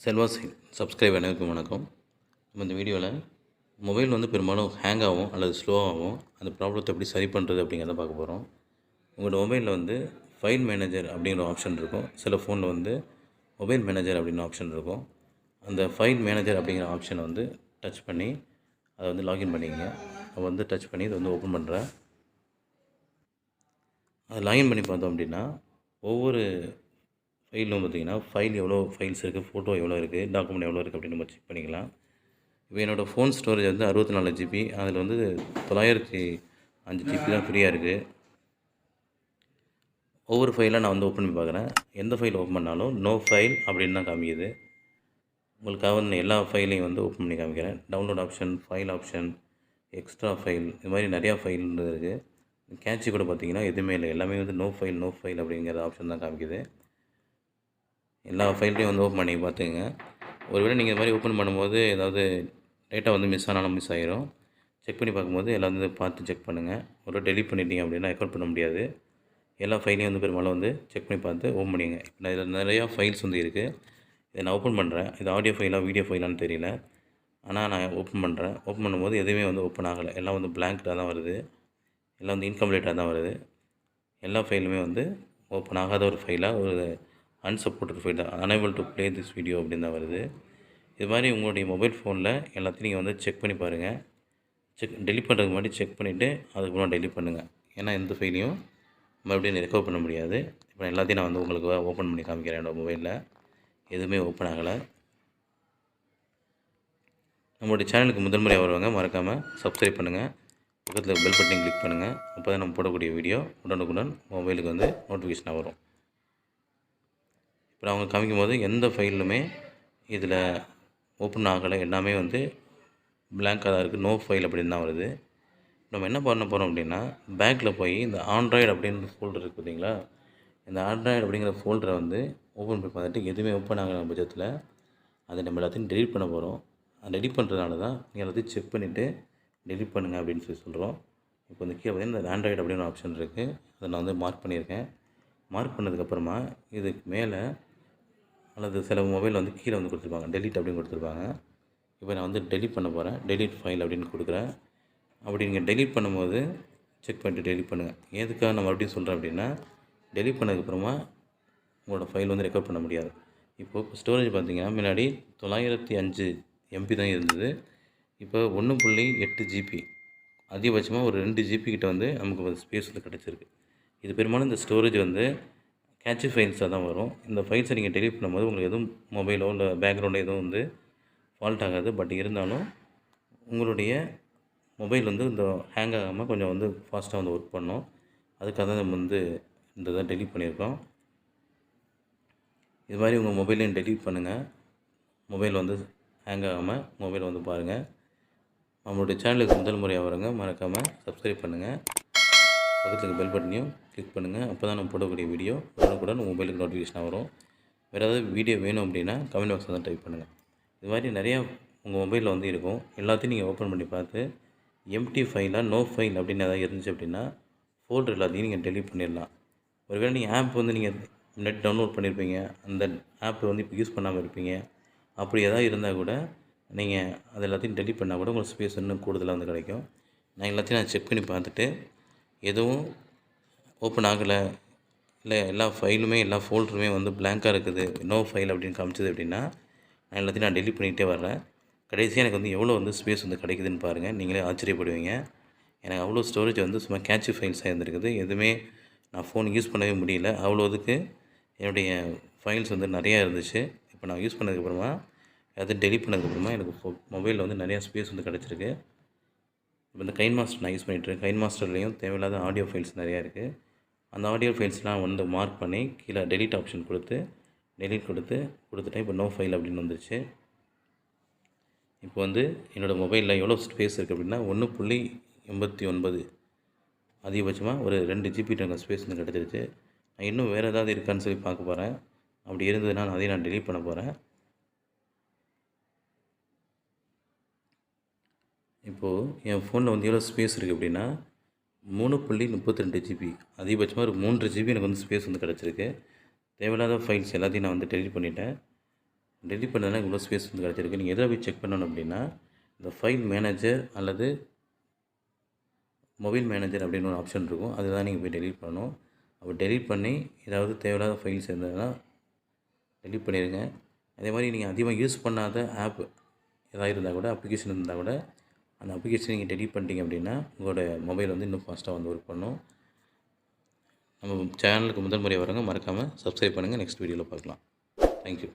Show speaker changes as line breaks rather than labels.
Selva subscribe அனைவருக்கும் வணக்கம். நம்ம இந்த வீடியோவில் மொபைல் வந்து பெரும்பாலும் ஹேங் ஆகும் அல்லது ஸ்லோவாகும் அந்த ப்ராப்ளத்தை எப்படி சரி பண்ணுறது அப்படிங்கிறத பார்க்க போகிறோம் உங்களோட மொபைலில் வந்து ஃபைல் மேனேஜர் அப்படிங்கிற ஆப்ஷன் இருக்கும். சில ஃபோனில் வந்து மொபைல் மேனேஜர் அப்படின்னு ஆப்ஷன் இருக்கும். அந்த ஃபைல் மேனேஜர் அப்படிங்கிற ஆப்ஷனை வந்து டச் பண்ணி அதை வந்து லாகின் பண்ணிக்கங்க. அதை வந்து டச் பண்ணி இதை வந்து ஓப்பன் பண்ணுறேன் அதை லாகின் பண்ணி பார்த்தோம் அப்படின்னா ஒவ்வொரு ஃபைலும் பார்த்தீங்கன்னா ஃபைல் எவ்வளோ ஃபைல்ஸ் இருக்குது ஃபோட்டோ எவ்வளோ இருக்குது டாக்குமெண்ட் எவ்வளோ இருக்குது அப்படின்னு நம்ம செக் பண்ணிக்கலாம். இப்போ என்னோடய ஃபோன் ஸ்டோரேஜ் வந்து அறுபத்தி நாலு ஜிபி அதில் வந்து தொள்ளாயிரத்தி அஞ்சு ஜிபி தான் ஃப்ரீயாக இருக்குது ஒவ்வொரு ஃபைலாக நான் வந்து ஓப்பன் பண்ணி பார்க்குறேன். எந்த ஃபைல் ஓப்பன் பண்ணாலும் நோ ஃபைல் அப்படின்னு தான் காமிக்குது. உங்களுக்காக வந்து எல்லா ஃபைலையும் வந்து ஓப்பன் பண்ணி காமிக்கிறேன். Download option file option extra file இது மாதிரி நிறையா ஃபைல் இருக்குது கேட்சி கூட பார்த்தீங்கன்னா எதுவுமே இல்லை. எல்லாமே வந்து நோ ஃபைல் நோ ஃபைல் அப்படிங்கிற ஆப்ஷன் தான் காமிக்குது. எல்லா ஃபைல்லையும் வந்து ஓப்பன் பண்ணி பார்த்துங்க ஒருவேளை நீங்கள் இது மாதிரி ஓப்பன் பண்ணும்போது ஏதாவது டேட்டா வந்து மிஸ் ஆனாலும் மிஸ் ஆகிரும் செக் பண்ணி பார்க்கும்போது எல்லாம் வந்து பார்த்து செக் பண்ணுங்கள் ஒரு டெலிட் பண்ணிட்டீங்க அப்படின்னா ரெக்கார்ட் பண்ண முடியாது. எல்லா ஃபைலையும் வந்து பெரும்பாலும் வந்து செக் பண்ணி பார்த்து ஓப்பன் பண்ணிங்க இப்போ நான் இதில் நிறையா ஃபைல்ஸ் வந்து இருக்குது இதை நான் ஓப்பன் பண்ணுறேன் இது ஆடியோ ஃபைலாக வீடியோ ஃபைலான்னு தெரியல. ஆனால் நான் ஓப்பன் பண்ணுறேன் ஓப்பன் பண்ணும்போது எதுவுமே வந்து ஓப்பன் ஆகலை. எல்லாம் வந்து பிளாங்க்டாக தான் வருது. எல்லாம் வந்து இன்கம்ப்ளீட்டாக தான் வருது. எல்லா ஃபைலுமே வந்து ஓப்பன் ஆகாத ஒரு ஃபைலாக ஒரு unsupported file unable to play this video அப்படின்னு தான் வருது. இது மாதிரி உங்களுடைய மொபைல் ஃபோனில் எல்லாத்தையும் நீங்கள் வந்து செக் பண்ணி பாருங்கள் செக் டெலிட் பண்ணுறதுக்கு முன்னாடி செக் பண்ணிவிட்டு அதுக்கப்புறம் டெலிட் பண்ணுங்கள் ஏன்னா எந்த ஃபைலையும் மறுபடியும் ரெக்கவர் பண்ண முடியாது. இப்போ எல்லாத்தையும் நான் வந்து உங்களுக்கு ஓப்பன் பண்ணி காமிக்கிறேன் என்னோடய மொபைலில் எதுவுமே ஓப்பன் ஆகலை. நம்மளுடைய சேனலுக்கு முதல் முறையாக வருவாங்க. மறக்காமல் சப்ஸ்கிரைப் பண்ணுங்கள் பக்கத்தில் பெல் பட்டன் கிளிக் பண்ணுங்கள் அப்போ தான் நம்ம போடக்கூடிய வீடியோ உடனுக்குடன் மொபைலுக்கு வந்து நோட்டிஃபிகேஷனாக வரும். இப்போ அவங்க காமிக்கும் போது எந்த ஃபைலுமே இதில் ஓப்பன் ஆகலை. எல்லாமே வந்து பிளாங்காக தான் இருக்குது. நோ ஃபைல் அப்படின்னு தான் வருது. நம்ம என்ன பண்ண போகிறோம் அப்படின்னா பேங்க்கில் போய் இந்த ஆண்ட்ராய்டு அப்படின்ற ஃபோல்டர் இருக்குது பார்த்தீங்களா? இந்த ஆண்ட்ராய்டு அப்படிங்கிற ஃபோல்டரை வந்து ஓப்பன் பண்ணி பார்த்துட்டு எதுவுமே ஓப்பன் ஆகிற பட்சத்தில். அதை நம்ம எல்லாத்தையும் டெலிட் பண்ண போகிறோம் அதை டெலிட் பண்ணுறதுனால தான் நீங்கள் எல்லாத்தையும் செக் பண்ணிவிட்டு டெலிட் பண்ணுங்கள் அப்படின்னு சொல்லி சொல்கிறோம் இப்போ வந்து கீழே பார்த்தீங்கன்னா இந்த ஆண்ட்ராய்டு அப்படின்னு ஆப்ஷன் இருக்குது அதை நான் வந்து மார்க் பண்ணியிருக்கேன். மார்க் பண்ணதுக்கப்புறமா இதுக்கு மேலே அல்லது சில மொபைல் வந்து கீழே வந்து கொடுத்துருப்பாங்க. டெலிட் அப்படின்னு கொடுத்துருப்பாங்க. இப்போ நான் வந்து டெலிட் பண்ண போகிறேன் டெலிட் ஃபைல் அப்படின்னு கொடுக்குறேன். அப்படி நீங்கள் டெலிட் பண்ணும்போது செக் பண்ணிட்டு டெலிட் பண்ணுங்கள் எதுக்காக நான் மறுபடியும் சொல்கிறேன் அப்படின்னா டெலிட் பண்ணதுக்கப்புறமா உங்களோட ஃபைல் வந்து ரெக்கார்ட் பண்ண முடியாது. இப்போது ஸ்டோரேஜ் பார்த்தீங்கன்னா முன்னாடி தொள்ளாயிரத்தி அஞ்சு எம்பி தான் இருந்தது. இப்போ ஒன்று புள்ளி எட்டு ஜிபி அதிகபட்சமாக ஒரு ரெண்டு ஜிபி கிட்ட வந்து நமக்கு ஸ்பேஸ் வந்து கிடச்சிருக்கு. இது பெரும்பாலும் இந்த ஸ்டோரேஜ் வந்து கேட்சி ஃபைல்ஸாக தான் வரும். இந்த ஃபைல்ஸை நீங்கள் டெலிட் பண்ணும்போது உங்களுக்கு எதுவும் மொபைலோ இல்லை பேக்ரவுண்டோ எதுவும் வந்து ஃபால்ட் ஆகாது. பட் இருந்தாலும் உங்களுடைய மொபைல் வந்து இந்த ஹேங் ஆகாமல் கொஞ்சம் வந்து ஃபாஸ்ட்டாக வந்து ஒர்க் பண்ணோம். அதுக்காக தான் நம்ம வந்து இந்த இதை டெலிட் பண்ணியிருக்கோம். இது மாதிரி உங்கள் மொபைலையும் டெலிட் பண்ணுங்கள் மொபைல் வந்து ஹேங் ஆகாமல் மொபைல் வந்து பாருங்கள் நம்மளுடைய சேனலுக்கு முதல் முறையாக வரங்க. மறக்காமல் சப்ஸ்கிரைப் பண்ணுங்கள் பக்கத்தில் பெல் பட்டனையும் கிளிக் பண்ணுங்கள் அப்போ தான் நம்ம போடக்கூடிய வீடியோ உடனுக்குடன் மொபைலுக்கு நோட்டிஃபிகேஷன் வரும். வேறு ஏதாவது வீடியோ வேணும் அப்படின்னா கமெண்ட் பாக்ஸில் தான் டைப் பண்ணுங்கள் இது மாதிரி நிறையா உங்கள் மொபைலில் வந்து இருக்கும். எல்லாத்தையும் நீங்கள் ஓப்பன் பண்ணி பார்த்து எம்டி ஃபைலாக நோ ஃபைல் அப்படின்னு ஏதாவது இருந்துச்சு அப்படின்னா ஃபோல்டர் எல்லாத்தையும் நீங்கள் டெலிட் பண்ணிடலாம். ஒருவேளை நீங்கள் ஆப் வந்து நீங்கள் நெட் டவுன்லோட் பண்ணியிருப்பீங்க அந்த ஆப்பை வந்து இப்போ யூஸ் பண்ணாமல் இருப்பீங்க. அப்படி எதாவது இருந்தால் கூட நீங்கள் அது எல்லாத்தையும் டெலிட் பண்ணால் கூட உங்களுக்கு ஸ்பேஸ் இன்னும் கூடுதலாக வந்து கிடைக்கும். நான் எல்லாத்தையும் நான் செக் பண்ணி பார்த்துட்டு எதுவும் ஓப்பன் ஆகலை. இல்லை எல்லா ஃபைலுமே எல்லா ஃபோல்டருமே வந்து பிளாங்காக இருக்குது. நோ ஃபைல் அப்படின்னு காமிச்சது அப்படின்னா நான் எல்லாத்தையும் நான் டெலிட் பண்ணிகிட்டே வர்றேன். கடைசியாக எனக்கு வந்து எவ்வளோ வந்து ஸ்பேஸ் வந்து கிடைக்குதுன்னு பாருங்கள் நீங்களே ஆச்சரியப்படுவீங்க. எனக்கு அவ்வளோ ஸ்டோரேஜ் வந்து சும்மா கேட்சி ஃபைல்ஸாக இருந்திருக்குது. எதுவுமே நான் ஃபோன் யூஸ் பண்ணவே முடியல. அவ்வளோ இதுக்கு என்னுடைய ஃபைல்ஸ் வந்து நிறையா இருந்துச்சு. இப்போ நான் யூஸ் பண்ணதுக்கப்புறமா அது டெலிட் பண்ணதுக்கப்புறமா எனக்கு ஃபோ மொபைலில் வந்து நிறையா ஸ்பேஸ் வந்து கிடச்சிருக்கு. இப்போ இந்த கைன் மாஸ்டர் நான் யூஸ் பண்ணிகிட்ருக்கேன் கைன் மாஸ்டர்லேயும் தேவையில்லாத ஆடியோ ஃபைல்ஸ் நிறையா இருக்குது அந்த ஆடியோ ஃபைல்ஸ்லாம் வந்து மார்க் பண்ணி கீழே டெலிட் ஆப்ஷன் கொடுத்து டெலிட் கொடுத்து கொடுத்துட்டேன். இப்போ நோ ஃபைல் அப்படின்னு வந்துருச்சு. இப்போ வந்து என்னோடய மொபைலில் எவ்வளோ ஸ்பேஸ் இருக்குது அப்படின்னா ஒன்று புள்ளி எண்பத்தி ஒன்பது. அதிகபட்சமாக ஒரு ரெண்டு ஜிபி எனக்கு ஸ்பேஸ் வந்து கிடச்சிருச்சு. நான் இன்னும் வேறு ஏதாவது இருக்கான்னு சொல்லி பார்க்க போகிறேன் அப்படி இருந்ததுன்னா நான் அதையும் நான் டெலிட் பண்ண போகிறேன் இப்போது என் ஃபோனில் வந்து எவ்வளோ ஸ்பேஸ் இருக்குது அப்படின்னா மூணு புள்ளி முப்பத்தி ரெண்டு ஜிபி அதிகபட்சமாக ஒரு மூன்று ஜிபி எனக்கு வந்து ஸ்பேஸ் வந்து கிடச்சிருக்கு. தேவையில்லாத ஃபைல்ஸ் எல்லாத்தையும் நான் வந்து டெலிட் பண்ணிட்டேன். டெலிட் பண்ணதுனால இவ்வளோ ஸ்பேஸ் வந்து கிடச்சிருக்கு. நீங்கள் எதில் போய் செக் பண்ணணும் அப்படின்னா இந்த ஃபைல் மேனேஜர் அல்லது மொபைல் மேனேஜர் அப்படின்னு ஒரு ஆப்ஷன் இருக்கும். அதுதான் நீங்கள் போய் டெலிட் பண்ணணும். அப்போ டெலிட் பண்ணி ஏதாவது தேவையில்லாத ஃபைல்ஸ் இருந்ததுன்னா டெலிட் பண்ணிடுங்க அதே மாதிரி நீங்கள் அதிகமாக யூஸ் பண்ணாத ஆப் ஏதாவது இருந்தால் கூட அப்ளிகேஷன் இருந்தால் கூட அந்த அப்ளிகேஷன் நீங்கள் டெலீட் பண்ணிட்டீங்க அப்படின்னா உங்களோட மொபைல் வந்து இன்னும் ஃபாஸ்ட்டாக வந்து ஒர்க் பண்ணும். நம்ம சேனலுக்கு முதல் முறை வரவங்க மறக்காமல் சப்ஸ்கிரைப் பண்ணுங்கள் நெக்ஸ்ட் வீடியோவில் பார்க்கலாம். தேங்க்யூ